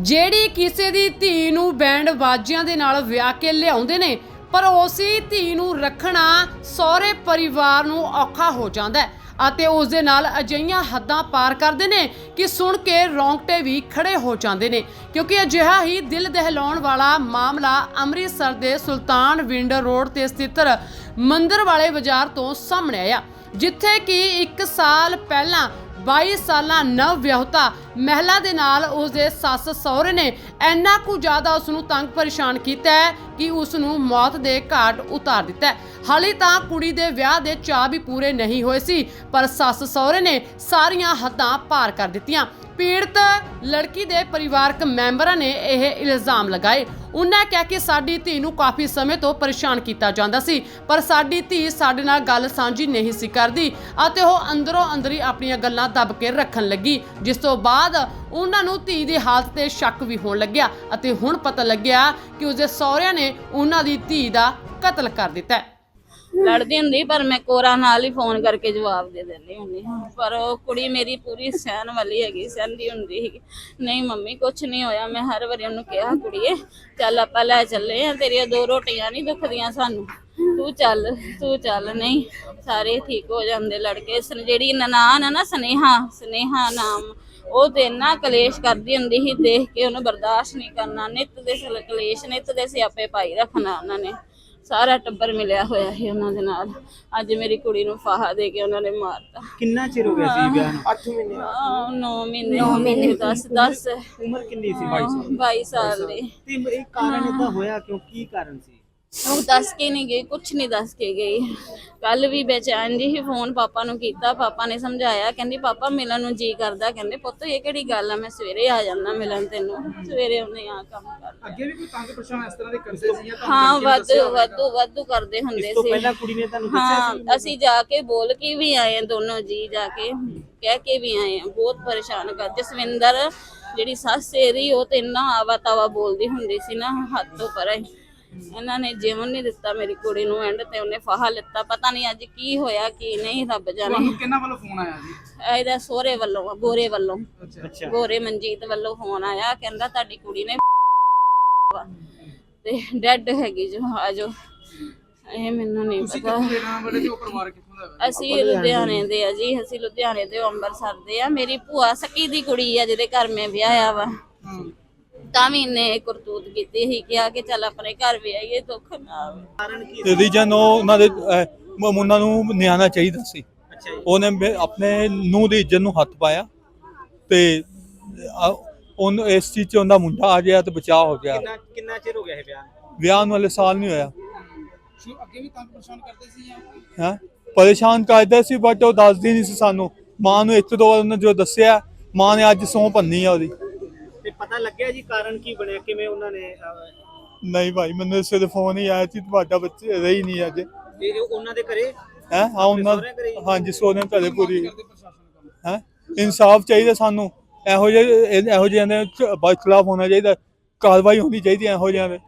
ਜਿਹੜੀ ਕਿਸੇ ਦੀ ਧੀ ਨੂੰ ਬੈਂਡ ਬਾਜੀਆਂ ਦੇ ਨਾਲ ਵਿਆਹ ਕੇ ਲਿਆਉਂਦੇ ਨੇ, ਪਰ ਉਸੇ ਧੀ ਨੂੰ ਰੱਖਣਾ ਸਹੁਰੇ ਪਰਿਵਾਰ ਨੂੰ ਔਖਾ ਹੋ ਜਾਂਦਾ ਹੈ ਅਤੇ ਉਸ ਦੇ ਨਾਲ ਅਜਿਹੀਆਂ ਹੱਦਾਂ ਪਾਰ ਕਰਦੇ ਨੇ ਕਿ ਸੁਣ ਕੇ ਰੌਂਗਟੇ ਵੀ ਖੜੇ ਹੋ ਜਾਂਦੇ ਨੇ, ਕਿਉਂਕਿ ਅਜਿਹਾ ਹੀ ਦਿਲ ਦਹਿਲਾਉਣ ਵਾਲਾ ਮਾਮਲਾ ਅੰਮ੍ਰਿਤਸਰ ਦੇ ਸੁਲਤਾਨ ਵਿੰਡ ਰੋਡ ਤੇ ਸਥਿਤ ਮੰਦਰ ਵਾਲੇ ਬਾਜ਼ਾਰ ਤੋਂ ਸਾਹਮਣੇ ਆਇਆ, ਜਿੱਥੇ ਕਿ 1 ਸਾਲ ਪਹਿਲਾਂ 22 ਸਾਲਾਂ ਨਵ ਵਿਆਹੁਤਾ ਮਹਿਲਾ ਦੇ ਨਾਲ ਉਸ ਦੇ ਸੱਸ ਸਹੁਰੇ ਨੇ ਇੰਨਾ ਕੁ ਜ਼ਿਆਦਾ ਉਸ ਨੂੰ ਤੰਗ ਪਰੇਸ਼ਾਨ ਕੀਤਾ ਹੈ ਕਿ ਉਸ ਨੂੰ ਮੌਤ ਦੇ ਘਾਟ ਉਤਾਰ ਦਿੱਤਾ ਹਾਲੇ ਤਾਂ ਕੁੜੀ ਦੇ ਵਿਆਹ ਦੇ ਚਾਅ ਵੀ ਪੂਰੇ ਨਹੀਂ ਹੋਏ ਸੀ, ਪਰ ਸੱਸ ਸਹੁਰੇ ਨੇ ਸਾਰੀਆਂ ਹੱਦਾਂ ਪਾਰ ਕਰ ਦਿੱਤੀਆਂ। ਪੀੜਤ ਲੜਕੀ ਦੇ ਪਰਿਵਾਰਕ ਮੈਂਬਰਾਂ ਨੇ ਇਹ ਇਲਜ਼ਾਮ ਲਗਾਏ। ਉਹਨਾਂ ਕਿਹਾ ਕਿ ਸਾਡੀ ਧੀ ਨੂੰ ਕਾਫੀ ਸਮੇਂ ਤੋਂ ਪਰੇਸ਼ਾਨ ਕੀਤਾ ਜਾਂਦਾ ਸੀ, ਪਰ ਸਾਡੀ ਧੀ ਸਾਡੇ ਨਾਲ ਗੱਲ ਸਾਂਝੀ ਨਹੀਂ ਸੀ ਕਰਦੀ ਅਤੇ ਉਹ ਅੰਦਰੋਂ ਅੰਦਰੀ ਆਪਣੀਆਂ ਗੱਲਾਂ ਦੱਬ ਕੇ ਰੱਖਣ ਲੱਗੀ, ਜਿਸ ਤੋਂ ਬਾਅਦ ਉਹਨਾਂ ਨੂੰ ਧੀ ਦੀ ਹਾਲਤ ਤੇ ਸ਼ੱਕ ਵੀ ਹੋਣ ਲੱਗਿਆ ਅਤੇ ਹੁਣ ਪਤਾ ਲੱਗਿਆ ਕਿ ਉਸਦੇ ਸਹੁਰਿਆਂ ਨੇ ਉਹਨਾਂ ਦੀ ਧੀ ਦਾ ਕਤਲ ਕਰ ਦਿੱਤਾ ਹੈ। ਲੜਦੀ ਹੁੰਦੀ, ਪਰ ਮੈਂ ਕੋਰਾ ਨਾਲ ਹੀ ਫੋਨ ਕਰਕੇ ਜਵਾਬ ਦੇ ਦਿੰਦੀ ਹੁੰਦੀ ਪਰ ਉਹ ਕੁੜੀ ਮੇਰੀ ਪੂਰੀ ਸਹਿਣ ਵਾਲੀ ਹੈਗੀ, ਸਹਿੰਦੀ ਹੁੰਦੀ ਸੀ ਨਹੀਂ ਮੰਮੀ, ਕੁਛ ਨਹੀਂ ਹੋਇਆ, ਮੈਂ ਹਰ ਵਾਰੀ ਉਹਨੂੰ ਕਿਹਾ, ਕੁੜੀਏ, ਚੱਲ ਆਪਾਂ ਲੈ ਚੱਲੇ ਆ, ਤੇਰੀਆਂ ਦੋ ਰੋਟੀਆਂ ਨਹੀਂ ਦੁਖਦੀਆਂ ਸਾਨੂੰ। ਤੂੰ ਚੱਲ ਤੂੰ ਚੱਲ, ਨਹੀਂ, ਸਾਰੇ ਠੀਕ ਹੋ ਜਾਂਦੇ ਲੜਕੇ। ਜਿਹੜੀ ਨਨਾਣ ਆ ਨਾ, ਸਨੇਹਾ ਸਨੇਹਾ ਨਾਮ, ਉਹ ਤੇ ਇੰਨਾ ਕਲੇਸ਼ ਕਰਦੀ ਹੁੰਦੀ ਸੀ, ਦੇਖ ਕੇ ਉਹਨੂੰ ਬਰਦਾਸ਼ਤ ਨਹੀਂ ਕਰਨਾ। ਨਿੱਤ ਦੇ ਕਲੇਸ਼, ਨਿੱਤ ਦੇ ਸਿਆਪੇ ਪਾਈ ਰੱਖਣਾ ਉਹਨਾਂ ਨੇ। ਸਾਰਾ ਟੱਬਰ ਮਿਲਿਆ ਹੋਇਆ ਸੀ ਉਹਨਾਂ ਦੇ ਨਾਲ। ਅੱਜ ਮੇਰੀ ਕੁੜੀ ਨੂੰ ਫਾਹਾ ਦੇ ਕੇ ਉਹਨਾਂ ਨੇ ਮਾਰਤਾ। ਕਿੰਨਾ ਚਿਰ ਹੋ ਗਿਆ ਸੀ ਵਿਆਹ ਨੂੰ? 8 ਮਹੀਨੇ 9 ਮਹੀਨੇ। 9 ਮਹੀਨੇ। 10 10 ਉਮਰ ਕਿੰਨੀ ਸੀ? 22 ਸਾਲ 22 ਸਾਲ ਦੀ। ਤੇ ਇਹ ਕਾਰਨ ਇਦਾਂ ਹੋਇਆ ਕਿਉਂ? ਕੀ ਕਾਰਨ ਸੀ? ਉਹ ਦੱਸ ਕੇ ਨਹੀਂ ਗਈ ਕੁਛ ਨਹੀਂ ਦੱਸ ਕੇ ਗਈ ਕੱਲ ਵੀ ਬੇਚੈਨ ਜੀ ਹੀ ਫੋਨ ਪਾਪਾ ਨੂੰ ਕੀਤਾ ਪਾਪਾ ਨੇ ਸਮਝਾਇਆ ਕਹਿੰਦੀ ਪਾਪਾ ਮਿਲਣ ਨੂੰ ਜੀ ਕਰਦਾ ਕਹਿੰਦੇ ਪੁੱਤ ਇਹ ਕਿਹੜੀ ਗੱਲ ਆ? ਮੈਂ ਸਵੇਰੇ ਆ ਜਾਂਦਾ ਮਿਲਣ ਤੈਨੂੰ। ਸਵੇਰੇ ਉਹਨੇ ਆ ਕੰਮ ਕਰ ਅੱਗੇ ਵੀ ਕੋਈ ਤੰਗ ਪਰੇਸ਼ਾਨ ਇਸ ਤਰ੍ਹਾਂ ਦੇ ਕਰਦੇ ਸੀ ਜਾਂ ਹਾਂ ਵਾਧੂ ਵਾਧੂ ਵਾਧੂ ਕਰਦੇ ਹੁੰਦੇ ਇਸ ਤੋਂ ਸੀ। ਪਹਿਲਾਂ ਕੁੜੀ ਨੇ ਤੁਹਾਨੂੰ ਦੱਸਿਆ ਹਾਂ ਅਸੀਂ ਜਾ ਕੇ ਬੋਲ ਕੇ ਵੀ ਆਏ ਆ ਦੋਨੋਂ ਜੀ ਜਾ ਕੇ ਕਹਿ ਕੇ ਵੀ ਆਏ ਆ ਬਹੁਤ ਪਰੇਸ਼ਾਨ ਕਰ ਜਸਵਿੰਦਰ ਜਿਹੜੀ ਸੱਸ ਇਹਦੀ ਉਹ ਤੇ ਇੰਨਾ ਆਵਾ ਤਾਵਾ ਬੋਲਦੀ ਹੁੰਦੀ ਸੀ ਨਾ ਤੋਂ ਪਰੇ ਇਹਨਾਂ ਨੇ ਜੀਵਨ ਨਹੀਂ ਦਿੱਤਾ ਮੇਰੀ ਕੁੜੀ ਨੂੰ ਐਂਡ ਤੇ ਉਹਨੇ ਫਾਹਾ ਲਿੱਤਾ। ਪਤਾ ਨਹੀਂ ਅੱਜ ਕੀ ਹੋਇਆ ਕੀ ਨਹੀਂ ਰੱਬ ਜਾਣੇ। ਤੁਹਾਨੂੰ ਕਿੰਨਾ ਵੱਲੋਂ ਫੋਨ ਆਇਆ ਜੀ? ਇਹਦਾ ਸੋਹਰੇ ਵੱਲੋਂ ਗੋਰੇ ਵੱਲੋਂ। ਅੱਛਾ। ਗੋਰੇ ਮਨਜੀਤ ਵੱਲੋਂ ਫੋਨ ਆਇਆ ਕਹਿੰਦਾ ਤੁਹਾਡੀ ਕੁੜੀ ਨੇ ਤੇ ਡੈਡ ਹੈਗੀ ਜੋ ਆਜੋ ਇਹ ਮੈਨੂੰ ਨਹੀਂ ਤੁਸੀਂ ਪਤਾ। ਕਿੱਥੋਂ ਦੇ ਰਹਿਣ ਵਾਲੇ ਤੇ ਉਹ ਪਰਿਵਾਰ ਕਿੱਥੋਂ ਦਾ ਹੈ ਅਸੀਂ ਲੁਧਿਆਣੇ ਦੇ ਆ ਜੀ ਅਸੀਂ ਲੁਧਿਆਣੇ ਦੇ ਅੰਮ੍ਰਿਤਸਰ ਦੇ ਆ। ਮੇਰੀ ਭੂਆ ਸਕੀ ਦੀ ਕੁੜੀ ਆ ਜਿਹਦੇ ਘਰ ਮੈਂ ਵਿਆਹਿਆ ਵਾ। ਤਾਂ ਵੀ ਇਹਨੇ ਕਰਤੂਤ ਕੀਤੀ ਸੀ ਕਿਹਾ ਕਿ ਚੱਲ ਆਪਣੇ ਘਰ ਵਿਆਹੀਏ ਦੁੱਖ ਨਾ ਆਵੇ। ਕਾਰਨ ਕੀ ਰੀਜਨ ਉਹ ਉਹਨਾਂ ਦੇ ਅਹ, ਮ- ਉਹਨਾਂ ਨੂੰ ਨਿਆਣਾ ਚਾਹੀਦਾ ਸੀ। ਅੱਛਾ ਜੀ। ਉਹਨੇ ਮੇ- ਆਪਣੇ ਨੂੰ ਦੀ ਇੱਜ਼ਤ ਨੂੰ ਹੱਥ ਪਾਇਆ ਤੇ ਉਹਨੂੰ ਇਸ ਚੀਜ਼ 'ਚ ਉਹਦਾ ਮੁੰਡਾ ਆ ਗਿਆ ਤੇ ਬਚਾਅ ਹੋ ਗਿਆ। ਕਿੰਨਾ ਕਿੰਨਾ ਚਿਰ ਹੋ ਗਿਆ ਇਹ ਵਿਆਹ ਨੂੰ? ਵਿਆਹ ਨੂੰ ਹਲੇ ਸਾਲ ਨਹੀਂ ਹੋਇਆ। ਸ਼ੁ ਅੱਗੇ ਵੀ ਤੰਗ ਪਰੇਸ਼ਾਨ ਕਰਦੇ ਸੀ ਜਾਂ ਹੈ? ਪਰੇਸ਼ਾਨ ਕਰਦਾ ਸੀ ਬਟ ਉਹ ਦੱਸਦੀ ਨਹੀਂ ਸੀ ਸਾਨੂੰ। ਮਾਂ ਨੂੰ ਇੱਕ ਤੋਂ ਬਾਅਦ ਉਹਨੇ ਜੋ ਦੱਸਿਆ ਮਾਂ ਨੇ ਅੱਜ ਸੌਂ ਭੰਨੀ ਆ ਉਹਦੀ। ਪਤਾ ਲੱਗਿਆ ਜੀ ਕਾਰਨ ਕੀ ਬਣਿਆ? ਕਿਵੇਂ ਉਹਨਾਂ ਨੇ ਨਹੀਂ ਭਾਈ ਮੈਨੂੰ ਇਸੇ ਦੇ ਫੋਨ ਹੀ ਆਇਆ ਸੀ ਤੁਹਾਡਾ ਬੱਚੇ ਰਹੀ ਨਹੀਂ ਅੱਜ। ਇਹ ਉਹਨਾਂ ਦੇ ਘਰੇ? ਹੈ? ਹਾਂ ਉਹਨਾਂ? ਹਾਂਜੀ ਸੋਨੇ ਪੂਰੀ। ਕੰਮ ਹੈ? ਇਨਸਾਫ ਚਾਹੀਦਾ ਸਾਨੂੰ। ਇਹੋ ਜਿਹੇ ਇਹ- ਜਿਹਿਆਂ ਦੇ ਖਿਲਾਫ ਹੋਣਾ ਚਾਹੀਦਾ। ਕਾਰਵਾਈ ਹੋਣੀ ਚਾਹੀਦੀ ਹੈ ਇਹੋ ਜਿਹਿਆਂ ਦੇ।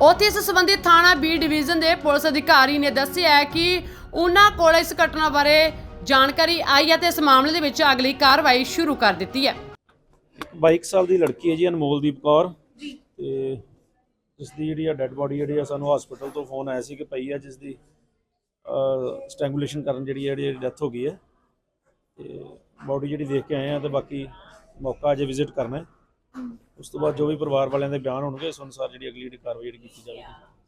ਉੱਥੇ ਇਸ ਸੰਬੰਧੀ ਥਾਣਾ ਬੀ ਡਿਵੀਜ਼ਨ ਦੇ ਪੁਲਿਸ ਅਧਿਕਾਰੀ ਨੇ ਦੱਸਿਆ ਹੈ ਕਿ ਉਹਨਾਂ ਕੋਲ ਇਸ ਘਟਨਾ ਬਾਰੇ ਜਾਣਕਾਰੀ ਆਈ ਹੈ ਤੇ ਇਸ ਮਾਮਲੇ ਦੇ ਵਿੱਚ ਅਗਲੀ ਕਾਰਵਾਈ ਸ਼ੁਰੂ ਕਰ ਦਿੱਤੀ ਹੈ। 22 ਸਾਲ ਦੀ ਲੜਕੀ ਹੈ ਜੀ ਅਨਮੋਲਦੀਪ ਕੌਰ। ਤੇ ਜਿਸ ਦੀ ਜਿਹੜੀ ਆ ਡੈੱਡ ਬੋਡੀ ਜਿਹੜੀ ਆ ਸਾਨੂੰ ਹਸਪੀਟਲ ਤੋਂ ਫੋਨ ਆਇਆ ਸੀ ਕਿ ਪਈ ਆ ਜਿਸ ਦੀ ਸਟ੍ਰੈਂਗੂਲੇਸ਼ਨ ਕਰਨ ਜਿਹੜੀ ਜਿਹੜੀ ਡੈਥ ਹੋ ਗਈ ਹੈ। ਤੇ ਬੋਡੀ ਜਿਹੜੀ ਦੇਖ ਕੇ ਆਏ ਆ ਤੇ ਬਾਕੀ ਮੌਕਾ ਅਜੇ ਵਿਜ਼ਿਟ ਕਰਨਾ ਹੈ। ਉਸ ਤੋਂ ਬਾਅਦ ਜੋ ਵੀ ਪਰਿਵਾਰ ਵਾਲਿਆਂ ਦੇ ਬਿਆਨ ਹੋਣਗੇ ਉਸ ਅਨੁਸਾਰ ਜਿਹੜੀ ਅਗਲੀ ਜਿਹੜੀ ਕਾਰਵਾਈ ਜਿਹੜੀ ਕੀਤੀ ਜਾਵੇਗੀ।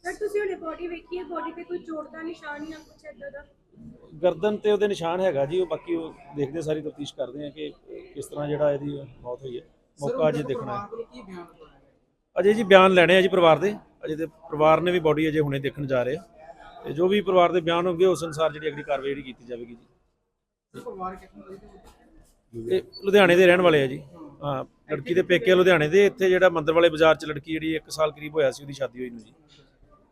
ਸਰ ਤੁਸੀਂ ਉਹਨੇ ਬੋਡੀ ਵੇਖੀ ਹੈ? ਬੋਡੀ ਤੇ ਕੋਈ ਚੋਟ ਦਾ ਨਿਸ਼ਾਨ ਜਾਂ ਕੁਛ ਏਦਾਂ ਦਾ? ਗਰਦਨ ਤੇ ਉਹਦੇ ਨਿਸ਼ਾਨ ਹੈਗਾ ਜੀ ਉਹ ਬਾਕੀ ਉਹ ਦੇਖਦੇ ਸਾਰੀ ਤਫਤੀਸ਼ ਕਰਦੇ ਆ ਕਿ ਕਿਸ ਤਰ੍ਹਾਂ ਜਿਹੜਾ ਇਹਦੀ ਮੌਤ ਹੋਈ ਹੈ? ਮੌਕਾ ਅਜੇ ਦੇਖਣਾ ਹੈ। ਅਜੇ ਜੀ ਬਿਆਨ ਲੈਣੇ ਆ ਜੀ ਪਰਿਵਾਰ ਦੇ। ਅਜੇ ਤੇ ਪਰਿਵਾਰ ਨੇ ਵੀ ਬੋਡੀ ਅਜੇ ਹੁਣੇ ਦੇਖਣ ਜਾ ਰਹੇ ਆ। ਤੇ ਜੋ ਵੀ ਪਰਿਵਾਰ ਦੇ ਬਿਆਨ ਹੋਣਗੇ ਉਸ ਅਨੁਸਾਰ ਜਿਹੜੀ ਅਗਲੀ ਕਾਰਵਾਈ ਜਿਹੜੀ ਕੀਤੀ ਜਾਵੇਗੀ ਜੀ। ਪਰਿਵਾਰ ਕਿੱਥੋਂ ਦਾ ਸੀ ਇਹ ਲੁਧਿਆਣੇ ਦੇ ਰਹਿਣ ਵਾਲੇ ਆ ਜੀ। ਹਾਂ ਲੜਕੀ ਦੇ ਪੇਕੇ ਲੁਧਿਆਣੇ ਦੇ। ਇੱਥੇ ਜਿਹੜਾ ਮੰਦਰ ਵਾਲੇ ਬਾਜ਼ਾਰ 'ਚ ਲੜਕੀ ਜਿਹੜੀ 1 ਸਾਲ ਕਰੀਬ ਹੋਇਆ ਸੀ ਉਹਦੀ ਸ਼ਾਦੀ ਹੋਈ ਨੂੰ ਜੀ।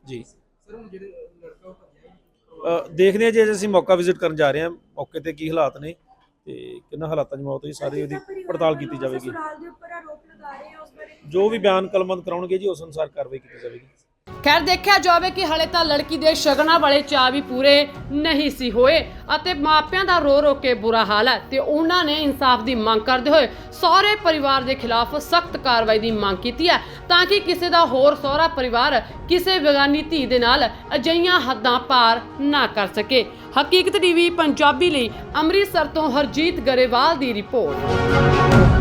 ਜੀ। ਸਰ ਹੁਣ ਜਿਹੜੇ ਲੜਕਾ ਉਹ ਭੱਜਿਆ। ਅ, ਦੇਖਦੇ ਆ ਜੀ ਅਸੀਂ ਮੌਕਾ ਵਿਜ਼ਿਟ ਕਰਨ ਜਾ ਰਹੇ ਹਾਂ ਮੌਕੇ ਤੇ ਕੀ ਹਾਲਾਤ ਨੇ। ਤੇ ਕਿੰਨਾ ਹਾਲਾਤਾਂ 'ਚ ਮੌਤ ਹੋਈ ਸਾਰੀ ਉਹਦੀ ਪੜਤਾਲ ਕੀਤੀ ਜਾਵੇਗੀ। ਸਸੁਰਾਲ ਦੇ ਉੱਪਰ ਆਰੋਪ ਲਗਾ ਰਹੇ ਆ ਉਸ ਬਾਰੇ ਜੋ ਵੀ ਬਿਆਨ ਕਲਮਬੰਦ ਕਰਾਉਣਗੇ ਜੀ ਉਸ ਅਨੁਸਾਰ ਕਾਰਵਾਈ ਕੀਤੀ ਜਾਵੇਗੀ। ਖੈਰ, ਦੇਖਿਆ ਜਾਵੇ ਕਿ ਹਲੇ ਤਾਂ ਲੜਕੀ ਦੇ ਸ਼ਗਨਾਂ ਵਾਲੇ ਚਾਅ ਵੀ ਪੂਰੇ ਨਹੀਂ ਸੀ ਹੋਏ ਅਤੇ ਮਾਪਿਆਂ ਦਾ ਰੋ ਰੋ ਕੇ ਬੁਰਾ ਹਾਲ ਹੈ ਤੇ ਉਹਨਾਂ ਨੇ ਇਨਸਾਫ ਦੀ ਮੰਗ ਕਰਦੇ ਹੋਏ ਸਹੁਰੇ ਪਰਿਵਾਰ ਦੇ ਖਿਲਾਫ ਸਖਤ ਕਾਰਵਾਈ ਦੀ ਮੰਗ ਕੀਤੀ ਹੈ ਤਾਂ ਕਿ ਕਿਸੇ ਦਾ ਹੋਰ ਸਹੁਰਾ ਪਰਿਵਾਰ ਕਿਸੇ ਬੇਗਾਨੀ ਧੀ ਦੇ ਨਾਲ ਅਜਈਆਂ ਹੱਦਾਂ ਪਾਰ ਨਾ ਕਰ ਸਕੇ। ਹਕੀਕਤ ਟੀਵੀ, ਪੰਜਾਬੀ ਲਈ ਅੰਮ੍ਰਿਤਸਰ ਤੋਂ ਹਰਜੀਤ ਗਰੇਵਾਲ ਦੀ ਰਿਪੋਰਟ।